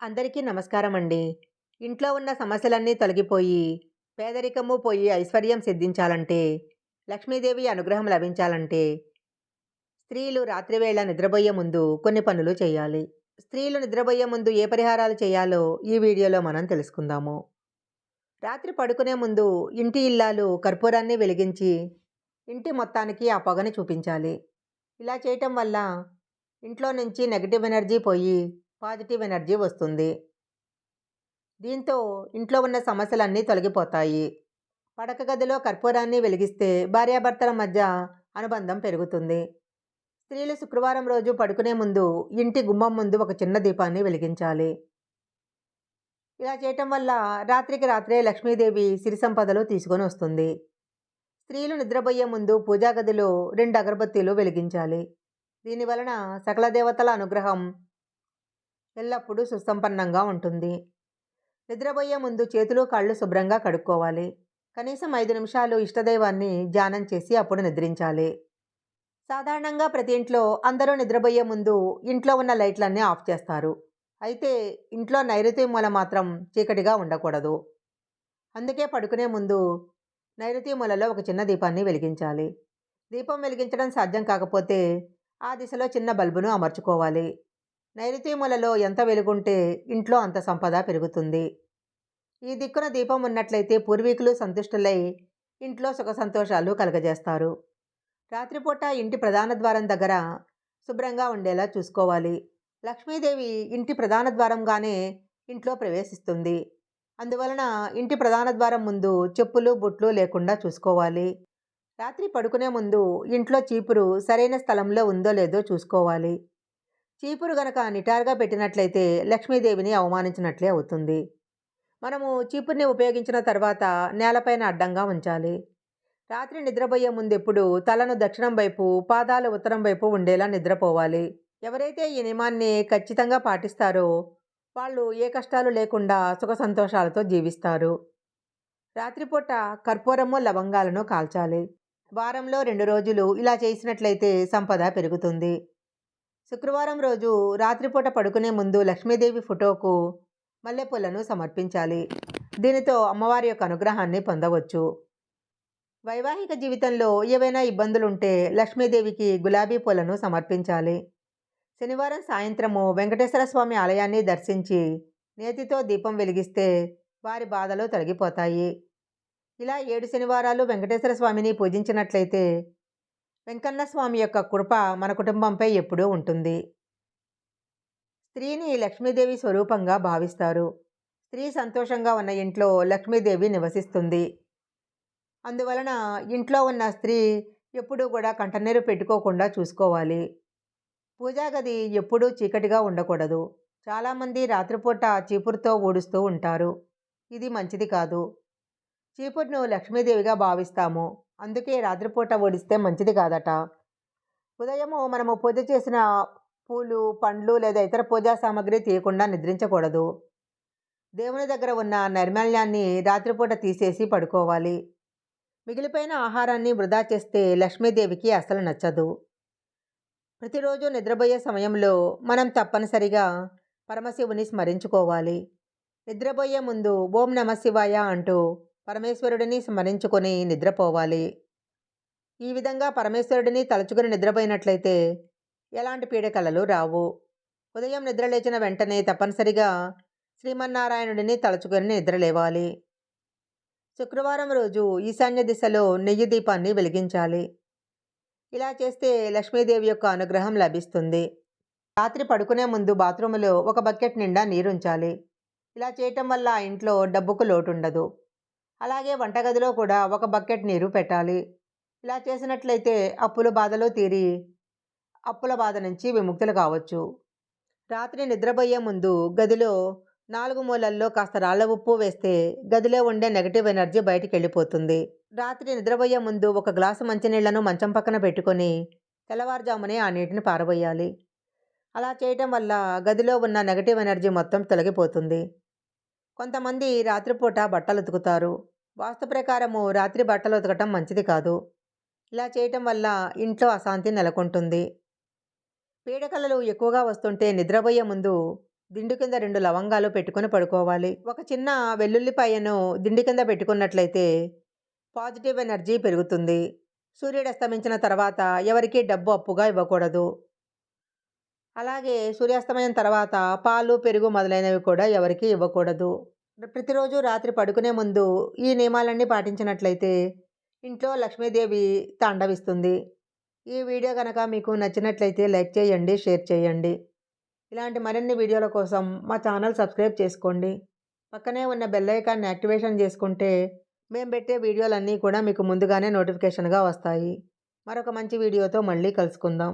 అందరికీ నమస్కారం అండి ఇంట్లో ఉన్న సమస్యలన్నీ తొలగిపోయి పేదరికము పోయి ఐశ్వర్యం సిద్ధించాలంటే లక్ష్మీదేవి అనుగ్రహం లభించాలంటే స్త్రీలు రాత్రివేళ నిద్రపోయే ముందు కొన్ని పనులు చేయాలి. స్త్రీలు నిద్రపోయే ముందు ఏ పరిహారాలు చేయాలో ఈ వీడియోలో మనం తెలుసుకుందాము. రాత్రి పడుకునే ముందు ఇంటి ఇల్లాలు కర్పూరాన్ని వెలిగించి ఇంటి మొత్తానికి ఆ పొగని చూపించాలి. ఇలా చేయటం వల్ల ఇంట్లో నుంచి నెగటివ్ ఎనర్జీ పోయి పాజిటివ్ ఎనర్జీ వస్తుంది. దీంతో ఇంట్లో ఉన్న సమస్యలన్నీ తొలగిపోతాయి. పడక గదిలో కర్పూరాన్ని వెలిగిస్తే భార్యాభర్తల మధ్య అనుబంధం పెరుగుతుంది. స్త్రీలు శుక్రవారం రోజు పడుకునే ముందు ఇంటి గుమ్మం ముందు ఒక చిన్న దీపాన్ని వెలిగించాలి. ఇలా చేయటం వల్ల రాత్రికి రాత్రే లక్ష్మీదేవి సిరి సంపదలు తీసుకొని వస్తుంది. స్త్రీలు నిద్రపోయే ముందు పూజా గదిలో రెండు అగరబత్తీలు వెలిగించాలి. దీనివలన సకల దేవతల అనుగ్రహం ఎల్లప్పుడూ సుసంపన్నంగా ఉంటుంది. నిద్రపోయే ముందు చేతులు కాళ్ళు శుభ్రంగా కడుక్కోవాలి. కనీసం ఐదు నిమిషాలు ఇష్టదైవాన్ని ధ్యానం చేసి అప్పుడు నిద్రించాలి. సాధారణంగా ప్రతి ఇంట్లో అందరూ నిద్రపోయే ముందు ఇంట్లో ఉన్న లైట్లన్నీ ఆఫ్ చేస్తారు. అయితే ఇంట్లో నైరుతి మూల మాత్రం చీకటిగా ఉండకూడదు. అందుకే పడుకునే ముందు నైరుతి మూలలో ఒక చిన్న దీపాన్ని వెలిగించాలి. దీపం వెలిగించడం సాధ్యం కాకపోతే ఆ దిశలో చిన్న బల్బును అమర్చుకోవాలి. నైరుతీములలో ఎంత వెలుగుంటే ఇంట్లో అంత సంపద పెరుగుతుంది. ఈ దిక్కున దీపం ఉన్నట్లయితే పూర్వీకులు సంతుష్టులై ఇంట్లో సుఖ సంతోషాలు కలగజేస్తారు. రాత్రిపూట ఇంటి ప్రధాన ద్వారం దగ్గర శుభ్రంగా ఉండేలా చూసుకోవాలి. లక్ష్మీదేవి ఇంటి ప్రధాన ద్వారంగానే ఇంట్లో ప్రవేశిస్తుంది. అందువలన ఇంటి ప్రధాన ద్వారం ముందు చెప్పులు బుట్లు లేకుండా చూసుకోవాలి. రాత్రి పడుకునే ముందు ఇంట్లో చీపురు సరైన స్థలంలో ఉందో లేదో చూసుకోవాలి. చీపురు గనక నిటారుగా పెట్టినట్లయితే లక్ష్మీదేవిని అవమానించినట్లే అవుతుంది. మనము చీపుర్ని ఉపయోగించిన తర్వాత నేలపైన అడ్డంగా ఉంచాలి. రాత్రి నిద్రపోయే ముందు ఎప్పుడు తలను దక్షిణం వైపు పాదాలు ఉత్తరం వైపు ఉండేలా నిద్రపోవాలి. ఎవరైతే ఈ నియమాన్ని ఖచ్చితంగా పాటిస్తారో వాళ్ళు ఏ కష్టాలు లేకుండా సుఖ సంతోషాలతో జీవిస్తారు. రాత్రిపూట కర్పూరము లవంగాలను కాల్చాలి. వారంలో రెండు రోజులు ఇలా చేసినట్లయితే సంపద పెరుగుతుంది. శుక్రవారం రోజు రాత్రిపూట పడుకునే ముందు లక్ష్మీదేవి ఫోటోకు మల్లెపూలను సమర్పించాలి. దీనితో అమ్మవారి యొక్క అనుగ్రహాన్ని పొందవచ్చు. వైవాహిక జీవితంలో ఏవైనా ఇబ్బందులుంటే లక్ష్మీదేవికి గులాబీ పూలను సమర్పించాలి. శనివారం సాయంత్రము వెంకటేశ్వర స్వామి ఆలయాన్ని దర్శించి నేతితో దీపం వెలిగిస్తే వారి బాధలు తొలగిపోతాయి. ఇలా ఏడు శనివారాలు వెంకటేశ్వర స్వామిని పూజించినట్లయితే వెంకన్న స్వామి యొక్క కృప మన కుటుంబంపై ఎప్పుడూ ఉంటుంది. స్త్రీని లక్ష్మీదేవి స్వరూపంగా భావిస్తారు. స్త్రీ సంతోషంగా ఉన్న ఇంట్లో లక్ష్మీదేవి నివసిస్తుంది. అందువలన ఇంట్లో ఉన్న స్త్రీ ఎప్పుడూ కూడా కంటనీరు పెట్టుకోకుండా చూసుకోవాలి. పూజా గది ఎప్పుడూ చీకటిగా ఉండకూడదు. చాలామంది రాత్రిపూట చీపురుతో ఊడుస్తూ ఉంటారు. ఇది మంచిది కాదు. చీపురును లక్ష్మీదేవిగా భావిస్తాము. అందుకే రాత్రిపూట ఓడిస్తే మంచిది కాదట. ఉదయము మనము పూజ చేసిన పూలు పండ్లు లేదా ఇతర పూజా సామాగ్రి తీయకుండా నిద్రించకూడదు. దేవుని దగ్గర ఉన్న నైర్మల్యాన్ని రాత్రిపూట తీసేసి పడుకోవాలి. మిగిలిపోయిన ఆహారాన్ని వృధా చేస్తే లక్ష్మీదేవికి అసలు నచ్చదు. ప్రతిరోజు నిద్రపోయే సమయంలో మనం తప్పనిసరిగా పరమశివుని స్మరించుకోవాలి. నిద్రపోయే ముందు ఓం నమ శివాయ అంటూ పరమేశ్వరుడిని స్మరించుకొని నిద్రపోవాలి. ఈ విధంగా పరమేశ్వరుడిని తలుచుకుని నిద్రపోయినట్లయితే ఎలాంటి పీడకలలు రావు. ఉదయం నిద్రలేచిన వెంటనే తప్పనిసరిగా శ్రీమన్నారాయణుడిని తలుచుకొని నిద్రలేవాలి. శుక్రవారం రోజు ఈశాన్య దిశలో నెయ్యి దీపాన్ని వెలిగించాలి. ఇలా చేస్తే లక్ష్మీదేవి యొక్క అనుగ్రహం లభిస్తుంది. రాత్రి పడుకునే ముందు బాత్రూములో ఒక బకెట్ నిండా నీరుంచాలి. ఇలా చేయటం వల్ల ఇంట్లో డబ్బుకు లోటు ఉండదు అలాగే వంటగదిలో కూడా ఒక బకెట్ నీరు పెట్టాలి. ఇలా చేసినట్లయితే అప్పుల బాధలు తీరి అప్పుల బాధ నుంచి విముక్తులు కావచ్చు. రాత్రి నిద్రపోయే ముందు గదిలో నాలుగు మూలల్లో కాస్త రాళ్ళ ఉప్పు వేస్తే గదిలో ఉండే నెగటివ్ ఎనర్జీ బయటికి వెళ్ళిపోతుంది. రాత్రి నిద్రపోయే ముందు ఒక గ్లాసు మంచినీళ్ళను మంచం పక్కన పెట్టుకొని తెల్లవారుజామునే ఆ నీటిని పారబోయాలి. అలా చేయటం వల్ల గదిలో ఉన్న నెగటివ్ ఎనర్జీ మొత్తం తొలగిపోతుంది. కొంతమంది రాత్రిపూట బట్టలు ఉతుకుతారు వాస్తు ప్రకారము రాత్రి బట్టలు ఉతకటం మంచిది కాదు. ఇలా చేయటం వల్ల ఇంట్లో అశాంతి నెలకొంటుంది. పీడకలలు ఎక్కువగా వస్తుంటే నిద్రపోయే ముందు దిండు కింద రెండు లవంగాలు పెట్టుకుని పడుకోవాలి. ఒక చిన్న వెల్లుల్లిపాయను దిండు కింద పెట్టుకున్నట్లయితే పాజిటివ్ ఎనర్జీ పెరుగుతుంది. సూర్యుడు అస్తమించిన తర్వాత ఎవరికీ డబ్బు అప్పుగా ఇవ్వకూడదు. అలాగే సూర్యాస్తమయం తర్వాత పాలు పెరుగు మొదలైనవి కూడా ఎవరికీ ఇవ్వకూడదు. ప్రతిరోజు రాత్రి పడుకునే ముందు ఈ నియమాలన్నీ పాటించినట్లయితే ఇంట్లో లక్ష్మీదేవి తాండవిస్తుంది. ఈ వీడియో కనుక మీకు నచ్చినట్లయితే లైక్ చేయండి షేర్ చేయండి. ఇలాంటి మరిన్ని వీడియోల కోసం మా ఛానల్ సబ్స్క్రైబ్ చేసుకోండి. పక్కనే ఉన్న బెల్ ఐకాన్ని యాక్టివేషన్ చేసుకుంటే మేము పెట్టే వీడియోలన్నీ కూడా మీకు ముందుగానే నోటిఫికేషన్గా వస్తాయి. మరొక మంచి వీడియోతో మళ్ళీ కలుసుకుందాం.